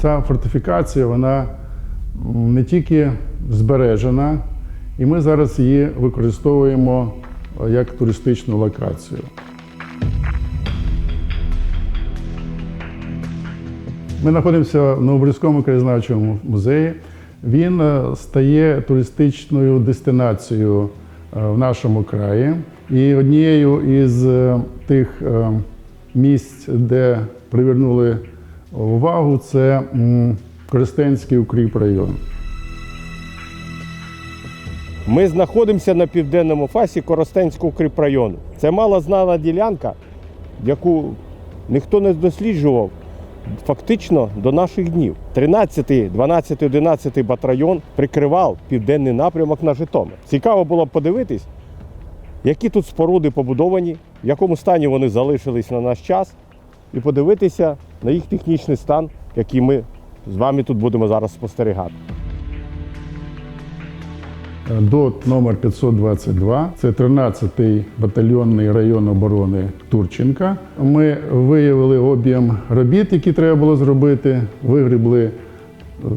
ця фортифікація вона не тільки збережена, і ми зараз її використовуємо е, як туристичну локацію. Ми знаходимося в Новобрізькому краєзнавчому музеї. Він е, стає туристичною дестинацією е, в нашому краї. І однією із тих місць, де привернули увагу, це м, Коростенський укріпрайон. Ми знаходимося на південному фасі Коростенського укріпрайону. Це мало знана ділянка, яку ніхто не досліджував фактично до наших днів. 13, 12, 11 батальйон прикривав південний напрямок на Житомир. Цікаво було подивитись, які тут споруди побудовані, в якому стані вони залишились на наш час, і подивитися на їх технічний стан, який ми з вами тут будемо зараз спостерігати. ДОТ номер 522, це 13-й батальйонний район оборони Турченка. Ми виявили об'єм робіт, які треба було зробити, вигрібли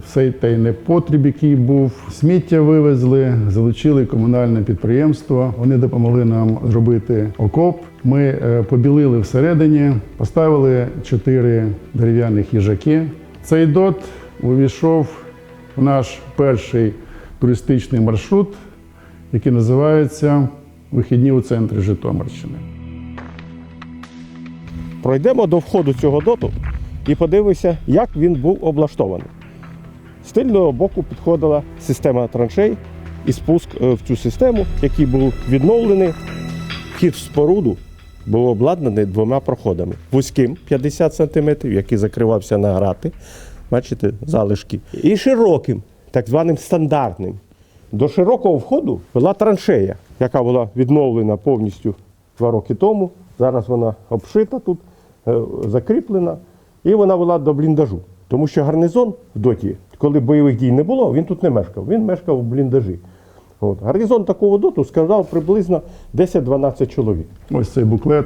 все той непотріб, який був. Сміття вивезли, залучили комунальне підприємство. Вони допомогли нам зробити окоп. Ми е, побілили всередині, поставили чотири дерев'яних їжаки. Цей дот увійшов в наш перший туристичний маршрут, який називається Вихідні у центрі Житомирщини. Пройдемо до входу цього доту і подивимося, як він був облаштований. З тильного боку підходила система траншей і спуск е, в цю систему, який був відновлений. Вхід в споруду був обладнаний двома проходами: вузьким 50 см, який закривався на грати, бачите, залишки, і широким, так званим стандартним. До широкого входу була траншея, яка була відновлена повністю два роки тому. Зараз вона обшита тут, е, закріплена, і вона була до бліндажу. Тому що гарнизон в доті, коли бойових дій не було, він тут не мешкав, він мешкав в бліндажі. От. Гарнізон такого доту сказав приблизно 10-12 чоловік. Ось цей буклет,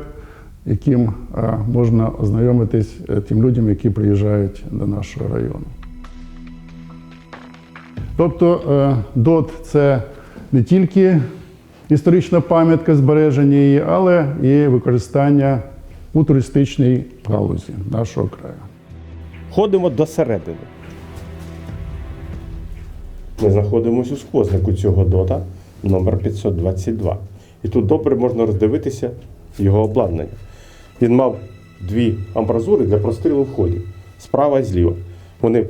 яким е, можна ознайомитись е, тим людям, які приїжджають до нашого району. Тобто е, ДОТ це не тільки історична пам'ятка збереження її, але і використання у туристичній галузі нашого краю. Ходимо до середини. Ми знаходимося у сквознику цього дота номер 522. І тут добре можна роздивитися його обладнання. Він мав дві амбразури для прострілу в ході справа і зліва. Вони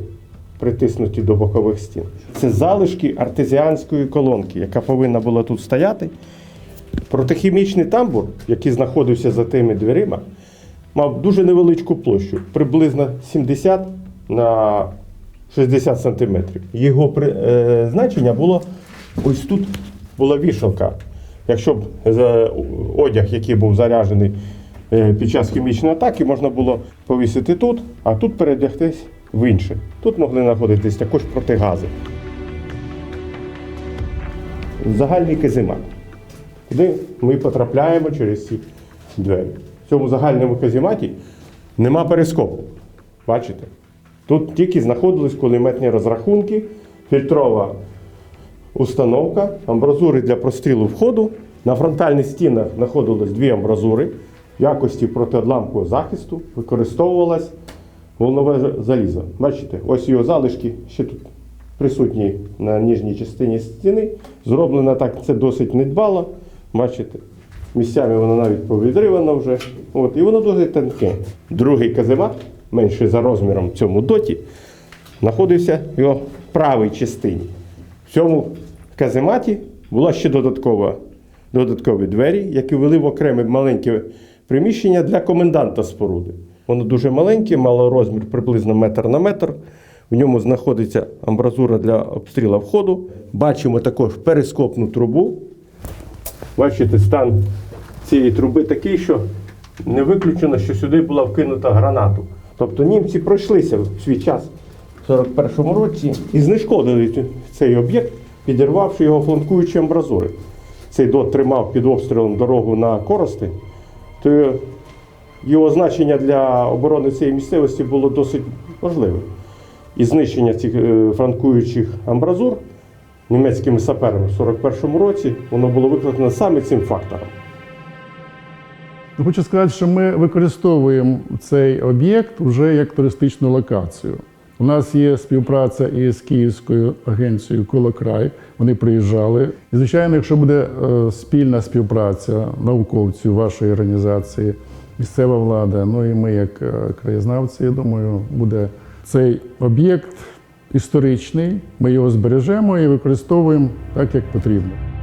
притиснуті до бокових стін. Це залишки артезіанської колонки, яка повинна була тут стояти. Протихімічний тамбур, який знаходився за тими дверима, мав дуже невеличку площу, приблизно 70 на 60 сантиметрів. Його при, е, було ось тут була вішалка. Якщо б е, одяг, який був заряджений е, під час хімічної атаки, можна було повісити тут, а тут передягтись в інше. Тут могли знаходитись також протигази. Загальний каземат куди ми потрапляємо через ці двері. В цьому загальному казематі нема перископу. Бачите? Тут тільки знаходились кулеметні розрахунки, фільтрова установка, амбразури для прострілу входу. На фронтальних стінах знаходились дві амбразури. В якості протиодламкового захисту використовувалось волнове залізо. Бачите, ось його залишки ще тут присутні на нижній частині стіни. Зроблено так, це досить недбало. Бачите, місцями воно навіть повідривано вже. От, і воно досить тонке. Другий каземат, менший за розміром цьому доті, знаходився в його правій частині. В цьому казематі була ще додаткова, додаткові двері, які вели в окреме маленьке приміщення для коменданта споруди. Воно дуже маленьке, мало розмір приблизно метр на метр. В ньому знаходиться амбразура для обстрілу входу. Бачимо також перископну трубу. Бачите, стан цієї труби такий, що не виключено, що сюди була вкинута гранату. Тобто німці пройшлися в свій час в 41-му році і знешкодили цей об'єкт, підірвавши його фланкуючі амбразури. Цей дот тримав під обстрілом дорогу на Корости, то його значення для оборони цієї місцевості було досить важливим. і знищення цих е, франкуючих амбразур німецькими саперами в 41-му році, воно було викликано саме цим фактором. Ну, Хочу сказати, що ми використовуємо цей об'єкт вже як туристичну локацію. У нас є співпраця із Київською агенцією Колокрай. Вони приїжджали. І, звичайно, якщо буде е, спільна співпраця науковців вашої організації, місцева влада, ну і ми, як е, краєзнавці, я думаю, буде цей об'єкт історичний. Ми його збережемо і використовуємо так, як потрібно.